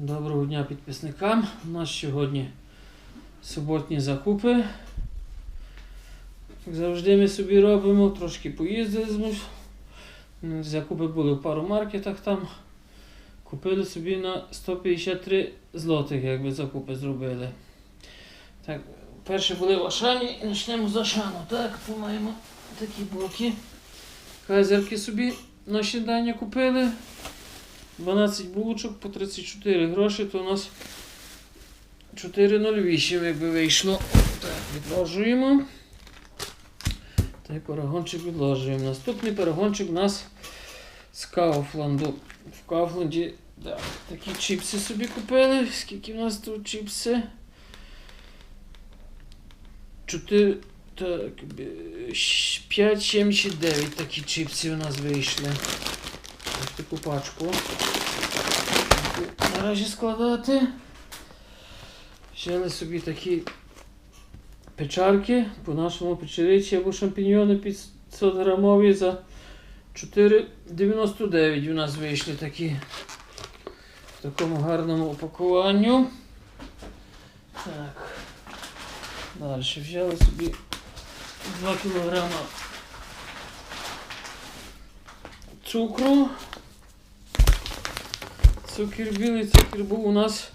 Доброго дня підписникам. У нас сьогодні суботні закупи. Як завжди ми собі робимо, трошки поїздили. з Закупи були в пару маркетах там. Купили собі на 153 злотих, якби закупи зробили. Так, перші були в Ашані і почнемо з Ашану. Так, маємо такі булки. Кайзерки собі на снідання купили. 12 булочок по 34 гроші, то у нас 4,08 якби вийшло. Так, відложуємо. Та й парагончик відложуємо. Наступний парагончик у нас з Кауфланду. В Кауфланді да, такі чіпси собі купили. Скільки в нас тут чіпси? 4. Так, 5,79 такі чіпси у нас вийшли. Таку пачку. Наразі складати. Взяли собі такі печарки по нашому печериці або шампіньйони 500 грамові за 4,99 у нас вийшли такі в такому гарному упакуванню. Так. Далі взяли собі 2 кілограма цукру. Цукер білий, цукер був у нас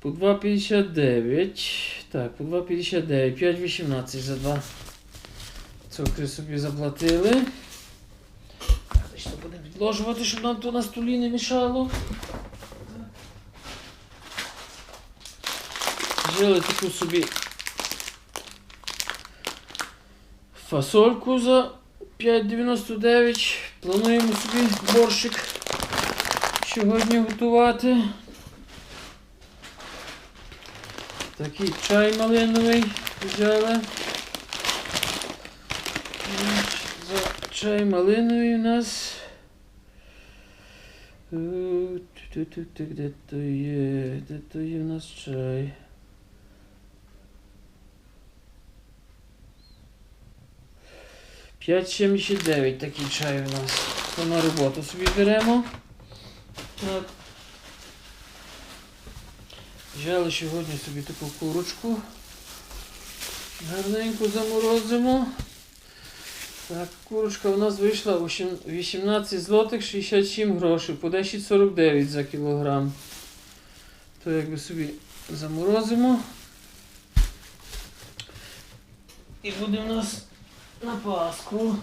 по 2,59. Так, по 2,59, 5,18 за два цукри собі заплатили. Що будемо відложувати, щоб нам то на столі не мішало. Взяли таку собі фасольку за 5,99. Плануємо собі борщик сьогодні готувати. Такий чай малиновий взяли. За чай малиновий у нас. Е, Де то є? Де то є у нас чай? П'ять сімдесят дев'ять такий чай у нас. То на роботу собі беремо. Так. Взяли сьогодні собі таку курочку. Гарненько заморозимо. Так, курочка у нас вийшла 18 злотих 67 грошей, по 10,49 за кілограм. То якби собі заморозимо. І буде у нас на Пасху.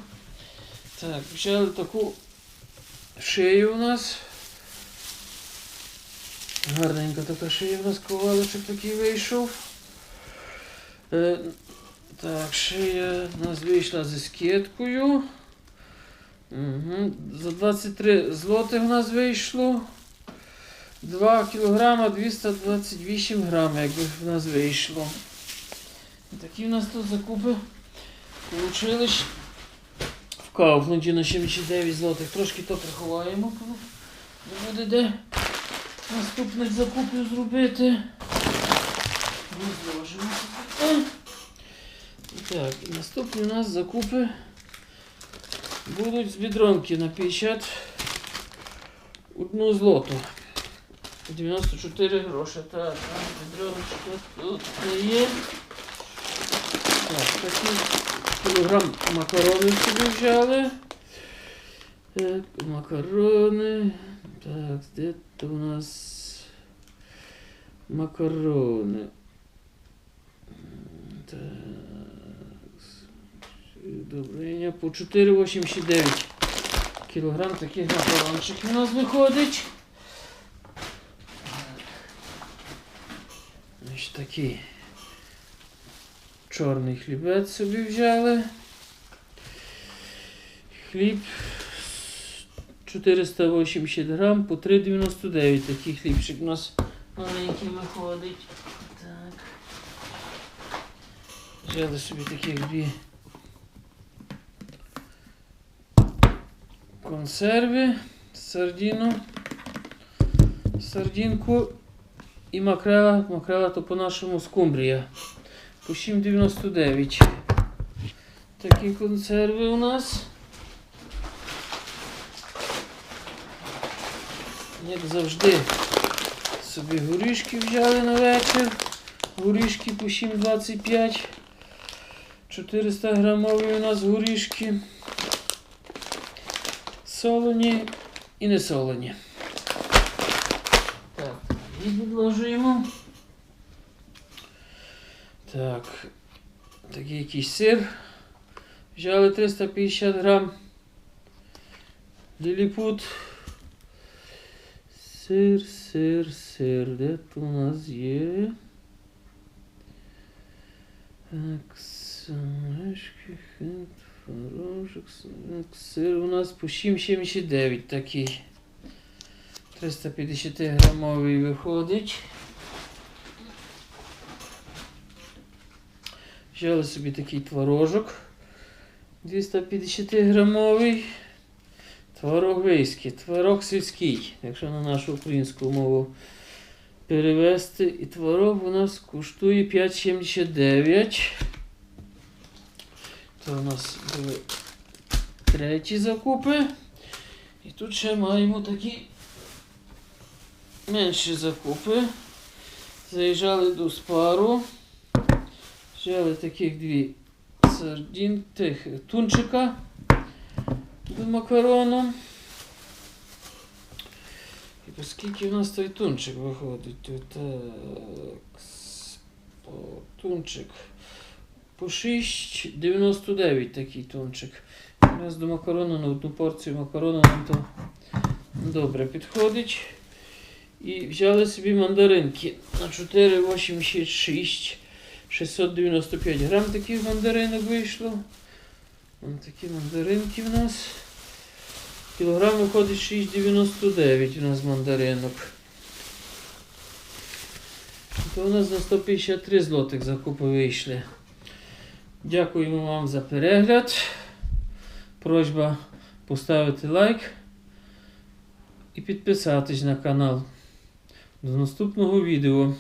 Так, взяли таку шию у нас. Гарненька така шия в нас коваличок такий вийшов. Е, так, шия у нас вийшла зі скидкою. Угу. За 23 злотих у нас вийшло. 2 кілограма 228 грам, якби в нас вийшло. Такі в нас тут закупи вийшли. В Кауфланді на 79 злотих. Трошки то приховаємо, коли буде де наступних закупів зробити. Розложимо. Так, наступні у нас закупи будуть з бідронки на 50 одну злоту. 94 гроші. Так, там бідроночка тут є. Так, такий кілограм макаронів собі взяли. Так, макарони. Так, де то у нас макарони. Так. Добре, по 4,89 кілограм таких макарончиків у нас виходить. Ось такий чорний хлібець собі взяли. Хліб 480 грам по 3,99 такий хлібчик у нас маленький виходить. Так. Взяли собі таких дві консерви, сардіну, сардінку і макрела. Макрела то по-нашому скумбрія. По 7,99. Такі консерви у нас. Як завжди, собі горішки взяли на вечір. Горішки по 7,25. 400 грамові у нас горішки. Солоні і не солоні. Так, і відложуємо. Так. Такий якийсь сир. Взяли 350 грам. Ліліпут. Сир, сир, сир. Де у нас є? Так, самешки, хент, творожок, так, сир у нас по 7,79 такий. 350 грамовий виходить. Взяли собі такий творожок 250 грамовий. Творог вийський, творог сільський, якщо на нашу українську мову перевести. І творог у нас коштує 5,79. Це у нас були треті закупи. І тут ще маємо такі менші закупи. Заїжджали до спару. Взяли таких дві сардін, тих тунчика до макарону. І по скільки в нас той тунчик виходить? Тут так. Тунчик. По 6,99 такий тунчик. Якраз до макарону на одну порцію макарону нам то добре підходить. І взяли собі мандаринки на 4,86. 695 грам таких мандаринок вийшло. Ось такі мандаринки в нас. Кілограм виходить 6,99 у нас мандаринок. То у нас на 153 злотих закупи вийшли. Дякуємо вам за перегляд. Просьба поставити лайк і підписатись на канал. До наступного відео.